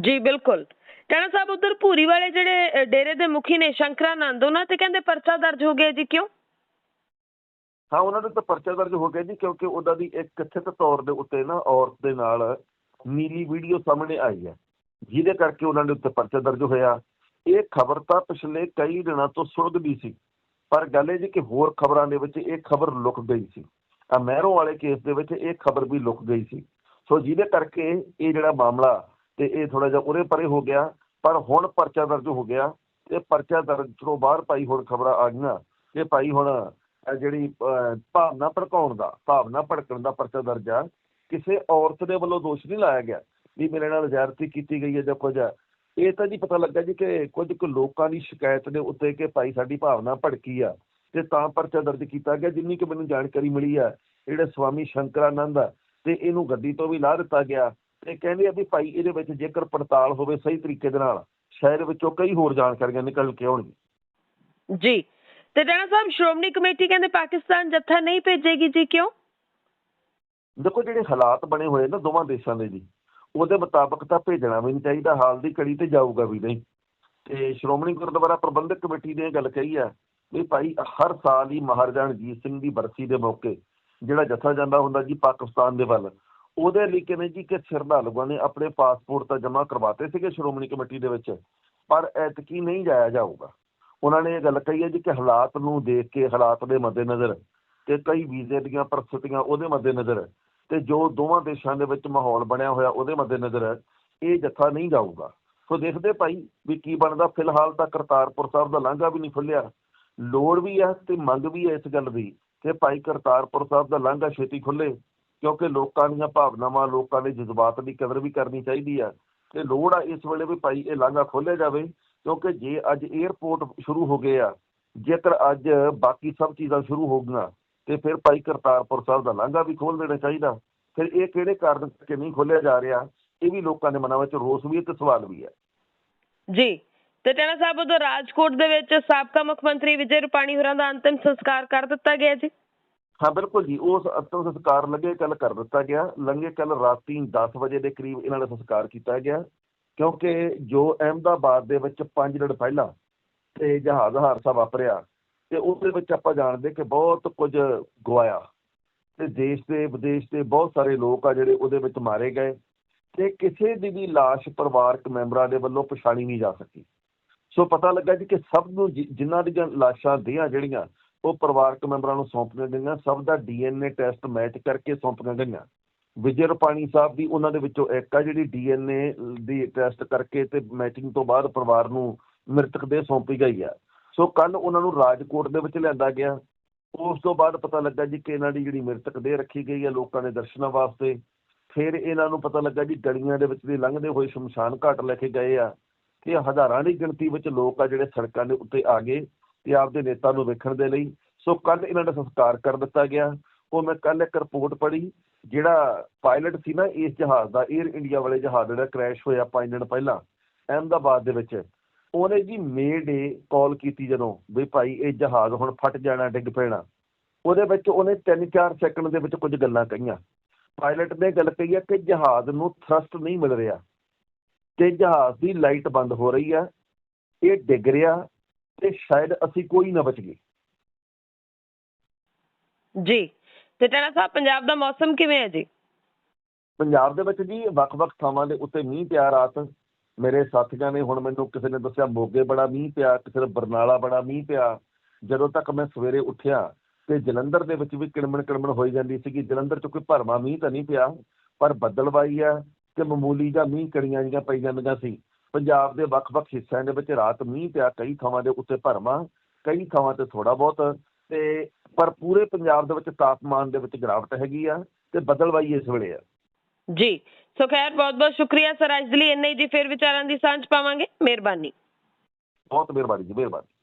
ਜੀ, ਬਿਲਕੁਲ। ਟਾਣਾ ਸਾਹਿਬ, ਉਧਰ ਭੂਰੀ ਵਾਲੇ ਜਿਹੜੇ ਡੇਰੇ ਦੇ ਮੁਖੀ ਨੇ ਸ਼ੰਕਰਾਨੰਦ ਉਹਨਾਂ ਤੇ ਕਹਿੰਦੇ ਪਰਚਾ ਦਰਜ ਹੋ ਗਿਆ ਜੀ ਕਿਉਂ? ਹਾਂ, ਉਹਨਾਂ ਦੇ ਤਾਂ ਪਰਚਾ ਦਰਜ ਹੋ ਗਿਆ ਜੀ, ਕਿਉਂਕਿ ਉਹਦਾ ਦੀ ਇੱਕ ਕਥਿਤ ਤੌਰ ਦੇ ਉੱਤੇ ਨਾ ਔਰਤ ਦੇ ਨਾਲ ਨੀਲੀ ਵੀਡੀਓ ਸਾਹਮਣੇ ਆਈ ਹੈ। ਜਿਹਦੇ ਕਰਕੇ ਉਹਨਾਂ ਦੇ ਉੱਤੇ ਪਰਚਾ ਦਰਜ ਹੋਇਆ। ਇਹ ਖਬਰ ਤਾਂ ਪਿਛਲੇ ਕਈ ਦਿਨਾਂ ਤੋਂ ਸੁਲਗਦੀ ਸੀ। ਪਰ ਗੱਲ ਇਹ ਜੀ ਕਿ ਹੋਰ ਖਬਰਾਂ ਦੇ ਵਿੱਚ ਇਹ ਖਬਰ ਲੁਕ ਗਈ ਸੀ। ਆ ਮਹਿਰੋਂ ਵਾਲੇ ਕੇਸ ਦੇ ਵਿੱਚ ਇਹ ਖਬਰ ਵੀ ਲੁਕ ਗਈ ਸੀ। ਸੋ ਜਿਹਦੇ ਕਰਕੇ ਇਹ ਜਿਹੜਾ ਮਾਮਲਾ ਤੇ ਇਹ ਥੋੜਾ ਜਿਹਾ ਉਰੇ ਪਰੇ ਹੋ ਗਿਆ ਪਰ ਹੁਣ ਪਰਚਾ ਦਰਜ ਹੋ ਗਿਆ ਤੇ ਪਰਚਾ ਦਰਜ ਤੋਂ ਬਾਹਰ ਭਾਈ ਹੁਣ ਖਬਰਾਂ ਆ ਗਈਆਂ ਕਿ ਭਾਈ ਹੁਣ ਜਿਹੜੀ ਅਹ, ਭਾਵਨਾ ਭੜਕਾਉਣ ਦਾ ਭਾਵਨਾ ਭੜਕਣ ਦਾ ਪਰਚਾ ਦਰਜ ਆ ਕਿਸੇ ਔਰਤ ਦੇ ਵੱਲੋਂ ਦੋਸ਼ ਨਹੀਂ ਲਾਇਆ ਗਿਆ ਵੀ ਮੇਰੇ ਨਾਲ ਜ਼ਿਆਦਤੀ ਕੀਤੀ ਗਈ ਹੈ ਜਾਂ ਕੁਝ ਇਹ ਤਾਂ ਜੀ ਪਤਾ ਲੱਗਾ ਜੀ ਕਿ ਕੁਝ ਕੁ ਲੋਕਾਂ ਦੀ ਸ਼ਿਕਾਇਤ ਦੇ ਉੱਤੇ ਕਿ ਭਾਈ ਸਾਡੀ ਭਾਵਨਾ ਭੜਕੀ ਆ ਤੇ ਤਾਂ ਪਰਚਾ ਦਰਜ ਕੀਤਾ ਗਿਆ ਜਿੰਨੀ ਕਿ ਮੈਨੂੰ ਜਾਣਕਾਰੀ ਮਿਲੀ ਆ ਜਿਹੜੇ ਸਵਾਮੀ ਸ਼ੰਕਰਾਨੰਦ ਆ ਤੇ ਇਹਨੂੰ ਗੱਡੀ ਤੋਂ ਵੀ ਲਾ ਦਿੱਤਾ ਗਿਆ ਤੇ ਕਹਿੰਦੇ ਆ ਵੀ ਭਾਈ ਇਹਦੇ ਵਿੱਚ ਜੇਕਰ ਪੜਤਾਲ ਹੋਵੇ ਸਹੀ ਤਰੀਕੇ ਦੇ ਨਾਲ ਸ਼ਾਇਦ ਵਿੱਚੋਂ ਕਈ ਹੋਰ ਜਾਣਕਾਰੀਆਂ ਨਿਕਲ ਕੇ ਆਉਣਗੀਆਂ। ਜੀ ਤੇ ਟਾਣਾ ਸਾਹਿਬ ਸ਼੍ਰੋਮਣੀ ਕਮੇਟੀ ਕਹਿੰਦੇ ਪਾਕਿਸਤਾਨ ਜੱਥਾ ਨਹੀਂ ਭੇਜੇਗੀ ਜੀ ਕਿਉਂ? ਦੇਖੋ ਜਿਹੜੇ ਹਾਲਾਤ ਬਣੇ ਹੋਏ ਨਾ ਦੋਵਾਂ ਦੇਸ਼ਾਂ ਦੇ ਜੀ ਉਹਦੇ ਮੁਤਾਬਕ ਤਾਂ ਭੇਜਣਾ ਵੀ ਨਹੀਂ ਚਾਹੀਦਾ ਹਾਲ ਦੀ ਘੜੀ ਤੇ ਜਾਊਗਾ ਵੀ ਨਹੀਂ। ਤੇ ਸ਼੍ਰੋਮਣੀ ਗੁਰਦੁਆਰਾ ਪ੍ਰਬੰਧਕ ਕਮੇਟੀ ਨੇ ਇਹ ਗੱਲ ਕਹੀ ਆ ਵੀ ਭਾਈ ਹਰ ਸਾਲ ਹੀ ਮਹਾਰਾਜਾ ਰਣਜੀਤ ਸਿੰਘ ਦੀ ਬਰਸੀ ਦੇ ਮੌਕੇ ਜਿਹੜਾ ਜਥਾ ਜਾਂਦਾ ਹੁੰਦਾ ਜੀ ਪਾਕਿਸਤਾਨ ਦੇ ਵੱਲ ਉਹਦੇ ਲਈ ਕਿਵੇਂ ਜੀ ਕਿ ਸ਼ਰਧਾਲੂਆਂ ਨੇ ਆਪਣੇ ਪਾਸਪੋਰਟ ਤਾਂ ਜਮ੍ਹਾਂ ਕਰਵਾਤੇ ਸੀਗੇ ਸ਼੍ਰੋਮਣੀ ਕਮੇਟੀ ਦੇ ਵਿੱਚ, ਪਰ ਐਤਕੀ ਨਹੀਂ ਜਾਇਆ ਜਾਊਗਾ। ਉਹਨਾਂ ਨੇ ਇਹ ਗੱਲ ਕਹੀ ਹੈ ਜੀ ਕਿ ਹਾਲਾਤ ਨੂੰ ਦੇਖ ਕੇ, ਹਾਲਾਤ ਦੇ ਮੱਦੇਨਜ਼ਰ ਤੇ ਕਈ ਵੀਜ਼ੇ ਦੀਆਂ ਪ੍ਰਸਥਿਤੀਆਂ ਉਹਦੇ ਮੱਦੇਨਜ਼ਰ ਤੇ ਜੋ ਦੋਵਾਂ ਦੇਸ਼ਾਂ ਦੇ ਵਿੱਚ ਮਾਹੌਲ ਬਣਿਆ ਹੋਇਆ ਉਹਦੇ ਮੱਦੇਨਜ਼ਰ ਇਹ ਜੱਥਾ ਨਹੀਂ ਜਾਊਗਾ। ਸੋ ਦੇਖਦੇ ਭਾਈ ਵੀ ਕੀ ਬਣਦਾ। ਫਿਲਹਾਲ ਤਾਂ ਕਰਤਾਰਪੁਰ ਸਾਹਿਬ ਦਾ ਲਾਂਘਾ ਵੀ ਨਹੀਂ ਖੁੱਲਿਆ ਲੋੜ ਵੀ ਹੈ ਤੇ ਮੰਗ ਵੀ ਹੈ ਇਸ ਗੱਲ ਦੀ ਕਿ ਭਾਈ ਕਰਤਾਰਪੁਰ ਸਾਹਿਬ ਦਾ ਲਾਂਘਾ ਛੇਤੀ ਖੁੱਲੇ ਕਿਉਂਕਿ ਲੋਕਾਂ ਦੀਆਂ ਭਾਵਨਾਵਾਂ, ਲੋਕਾਂ ਦੇ ਜਜ਼ਬਾਤ ਦੀ ਕਦਰ ਵੀ ਕਰਨੀ ਚਾਹੀਦੀ ਆ। ਤੇ ਲੋੜ ਆ ਇਸ ਵੇਲੇ ਵੀ ਭਾਈ ਇਹ ਲਾਂਘਾ ਖੋਲ੍ਹਿਆ ਜਾਵੇ, ਕਿਉਂਕਿ ਜੇ ਅੱਜ 에ਅਰਪੋਰਟ ਸ਼ੁਰੂ ਹੋ ਗਏ ਆ, ਜੇਕਰ ਅੱਜ ਬਾਕੀ ਸਭ ਚੀਜ਼ਾਂ ਸ਼ੁਰੂ ਹੋ ਗਈਆਂ, ਤੇ ਫਿਰ ਭਾਈ ਕਰਤਾਰਪੁਰ ਸਾਹਿਬ ਦਾ ਲਾਂਘਾ ਵੀ ਖੋਲ ਦੇਣਾ ਚਾਹੀਦਾ। ਫਿਰ ਇਹ ਕਿਹੜੇ ਕਾਰਨ ਕਰਕੇ ਨਹੀਂ ਖੋਲਿਆ ਜਾ ਰਿਹਾ, ਇਹ ਵੀ ਲੋਕਾਂ ਦੇ ਮਨਾਂ ਵਿੱਚ ਰੋਸ ਵੀ ਤੇ ਸਵਾਲ ਵੀ ਹੈ ਜੀ, ਤੇ ਟੈਣਾ ਸਾਹਿਬ, ਉਦੋਂ ਰਾਜਕੋਟ ਦੇ ਵਿੱਚ ਸਾਬਕਾ ਮੁੱਖ ਮੰਤਰੀ ਵਿਜੇ ਰੂਪਾਣੀ ਹੋਰਾਂ ਦਾ ਅੰਤਿਮ ਸੰਸਕਾਰ ਕਰ ਦਿੱਤਾ ਗਿਆ ਜੀ। ਹਾਂ, ਬਿਲਕੁਲ ਜੀ ਉਸ ਅੰਤਮ ਸੰਸਕਾਰ ਲੰਘੇ ਕੱਲ ਕਰ ਦਿੱਤਾ ਗਿਆ, ਲੰਘੇ ਕੱਲ ਰਾਤੀ 10 ਵਜੇ ਦੇ ਕਰੀਬ ਇਹਨਾਂ ਦਾ ਸੰਸਕਾਰ ਕੀਤਾ ਗਿਆ, ਕਿਉਂਕਿ ਜੋ ਅਹਿਮਦਾਬਾਦ ਦੇ ਵਿੱਚ 5 ਦਿਨ ਪਹਿਲਾਂ ਤੇ ਜਹਾਜ਼ ਹਾਦਸਾ ਵਾਪਰਿਆ, ਤੇ ਉਹਦੇ ਵਿੱਚ ਆਪਾਂ ਜਾਣਦੇ ਕਿ ਬਹੁਤ ਕੁਝ ਗਵਾਇਆ, ਤੇ ਦੇਸ਼ ਦੇ, ਵਿਦੇਸ਼ ਦੇ ਬਹੁਤ ਸਾਰੇ ਲੋਕ ਆ ਜਿਹੜੇ ਉਹਦੇ ਵਿੱਚ ਮਾਰੇ ਗਏ, ਤੇ ਕਿਸੇ ਦੀ ਵੀ ਲਾਸ਼ ਪਰਿਵਾਰਕ ਮੈਂਬਰਾਂ ਦੇ ਵੱਲੋਂ ਪਛਾਣੀ ਨਹੀਂ ਜਾ ਸਕੀ। ਸੋ ਪਤਾ ਲੱਗਾ ਜੀ ਕਿ ਸਭ ਨੂੰ ਜਿ- ਜਿਨ੍ਹਾਂ ਦੀਆਂ ਲਾਸ਼ਾਂ ਦੀਆਂ ਜਿਹੜੀਆਂ ਉਹ ਪਰਿਵਾਰਕ ਮੈਂਬਰਾਂ ਨੂੰ ਸੌਂਪੀਆਂ ਗਈਆਂ, ਸਭ ਦਾ ਡੀਐਨਏ ਟੈਸਟ ਮੈਚ ਕਰਕੇ ਸੌਂਪੀਆਂ ਗਈਆਂ। ਵਿਜੇ ਰੁਪਾਣੀ ਸਾਹਿਬ ਦੀ ਉਹਨਾਂ ਦੇ ਵਿੱਚੋਂ ਇੱਕ ਆ ਜਿਹੜੀ ਡੀਐਨਏ ਦੀ ਟੈਸਟ ਕਰਕੇ ਤੇ ਮੈਚਿੰਗ ਤੋਂ ਬਾਅਦ ਪਰਿਵਾਰ ਨੂੰ ਮ੍ਰਿਤਕ ਦੇ ਸੌਂਪੀ ਗਈ ਆ। ਸੋ ਕੱਲ ਉਹਨਾਂ ਨੂੰ ਰਾਜਕੋਟ ਦੇ ਵਿੱਚ ਲਿਆਂਦਾ ਗਿਆ। ਉਸ ਤੋਂ ਬਾਅਦ ਪਤਾ ਲੱਗਾ ਜੀ ਕਿ ਇਹਨਾਂ ਦੀ ਜਿਹੜੀ ਮ੍ਰਿਤਕ ਦੇਹ ਰੱਖੀ ਗਈ ਹੈ ਲੋਕਾਂ ਦੇ ਦਰਸ਼ਨਾਂ ਵਾਸਤੇ। ਫਿਰ ਇਹਨਾਂ ਨੂੰ ਪਤਾ ਲੱਗਾ ਜੀ ਗਲੀਆਂ ਦੇ ਵਿੱਚ ਦੀ ਲੰਘਦੇ ਹੋਏ ਸ਼ਮਸ਼ਾਨ ਘਾਟ ਲੈ ਕੇ ਗਏ ਆ। ਕਿ ਹਜ਼ਾਰਾਂ ਦੀ ਗਿਣਤੀ ਵਿੱਚ ਲੋਕ ਆ ਜਿਹੜੇ ਸੜਕਾਂ ਦੇ ਉੱਤੇ ਆ ਗਏ। ਤੇ ਆਪਦੇ ਨੇਤਾ ਨੂੰ ਵੇਖਣ ਦੇ ਲਈ। ਸੋ ਕੱਲ ਇਹਨਾਂ ਦਾ ਸੰਸਕਾਰ ਕਰ ਦਿੱਤਾ ਗਿਆ। ਉਹ ਮੈਂ ਕੱਲ ਇੱਕ ਰਿਪੋਰਟ ਪੜ੍ਹੀ, ਜਿਹੜਾ ਪਾਇਲਟ ਸੀ ਨਾ ਇਸ ਜਹਾਜ਼ ਦਾ 에ਅਰ ਇੰਡੀਆ ਵਾਲੇ ਜਹਾਜ਼ ਜਿਹੜਾ ਕ੍ਰੈਸ਼ ਹੋਇਆ ਪੰਜ ਦਿਨ ਪਹਿਲਾਂ, ਅਹਿਮਦਾਬਾਦ ਦੇ ਵਿੱਚ। ਉਹਨੇ ਜੀ ਮੇ ਡੇ ਕਾਲ ਕੀਤੀ ਜਦੋਂ, ਵੀ ਭਾਈ ਇਹ ਜਹਾਜ਼ ਹੁਣ ਫਟ ਜਾਣਾ, ਡਿੱਗ ਪੈਣਾ। ਉਹਦੇ ਵਿੱਚ ਉਹਨੇ 3-4 ਸੈਕਿੰਡ ਦੇ ਵਿੱਚ ਕੁਝ ਗੱਲਾਂ ਕਹੀਆਂ। ਪਾਇਲਟ ਨੇ ਗੱਲ ਕਹੀ ਹੈ ਕਿ ਜਹਾਜ਼ ਨੂੰ ਥਰਸਟ ਨਹੀਂ ਮਿਲ ਰਿਹਾ। ਤੇ ਜਹਾਜ਼ ਦੀ ਲਾਈਟ ਬੰਦ ਹੋ ਰਹੀ ਆ। ਇਹ ਡਿੱਗ ਰਿਹਾ। ਤੇ ਸ਼ਾਇਦ ਅਸੀਂ ਕੋਈ ਨਾ ਬਚ ਗਏ। ਜੀ ਤੇ ਟੈਣਾ ਸਾਹਿਬ ਪੰਜਾਬ ਦਾ ਮੌਸਮ ਕਿਵੇਂ ਹੈ ਜੀ? ਪੰਜਾਬ ਦੇ ਵਿੱਚ ਜੀ ਵੱਖ-ਵੱਖ ਥਾਵਾਂ ਦੇ ਉੱਤੇ ਮੀਂਹ ਪਿਆ ਰਾਤ। ਮੇਰੇ ਸਾਥੀਆਂ ਨੇ ਹੁਣ ਮੈਨੂੰ ਕਿਸੇ ਨੇ ਦੱਸਿਆ ਮੋਗੇ ਬੜਾ ਮੀਂਹ ਪਿਆ ਕਿਸੇ ਨੇ ਬਰਨਾਲਾ ਬੜਾ ਮੀਂਹ ਪਿਆ। ਜਦੋਂ ਤੱਕ ਮੈਂ ਸਵੇਰੇ ਉੱਠਿਆ ਤੇ ਜਲੰਧਰ ਦੇ ਵਿੱਚ ਵੀ ਕਿਣਮਣ ਕਿਣਮਣ ਹੋਈ ਜਾਂਦੀ ਸੀਗੀ ਜਲੰਧਰ 'ਚ ਕੋਈ ਭਰਮਾ ਮੀਂਹ ਤਾਂ ਨਹੀਂ ਪਿਆ ਪਰ ਬੱਦਲਵਾਈ ਆ ਤੇ ਮਾਮੂਲੀ ਜਿਹਾ ਮੀਂਹ ਕਣੀਆਂ ਜਿਹੀਆਂ ਪਈ ਜਾਂਦੀਆਂ ਸੀ। ਪੰਜਾਬ ਦੇ ਵੱਖ-ਵੱਖ ਹਿੱਸਿਆਂ ਦੇ ਵਿੱਚ ਰਾਤ ਮੀਂਹ ਪਿਆ ਕਈ ਥਾਵਾਂ ਦੇ ਉੱਤੇ ਭਰਮਾ ਕਈ ਥਾਵਾਂ ਤੇ ਥੋੜਾ ਬਹੁਤ ਤੇ ਪਰ ਪੂਰੇ ਪੰਜਾਬ ਦੇ ਵਿੱਚ ਤਾਪਮਾਨ ਦੇ ਵਿੱਚ ਗਿਰਾਵਟ ਹੈਗੀ ਆ ਤੇ ਬੱਦਲਵਾਈ ਇਸ ਵੇਲੇ ਆ। ਜੀ ਸੋ ਖੈਰ ਬਹੁਤ ਬਹੁਤ ਸ਼ੁਕਰੀਆ ਸਰ ਅੱਜ ਦੇ ਲਈ ਇੰਨਾ ਹੀ ਜੀ ਫਿਰ ਵਿਚਾਰਾਂ ਦੀ ਸਾਂਝ ਪਾਵਾਂਗੇ। ਮਿਹਰਬਾਨੀ। ਬਹੁਤ ਮਿਹਰਬਾਨੀ ਜੀ ਮਿਹਰਬਾਨੀ।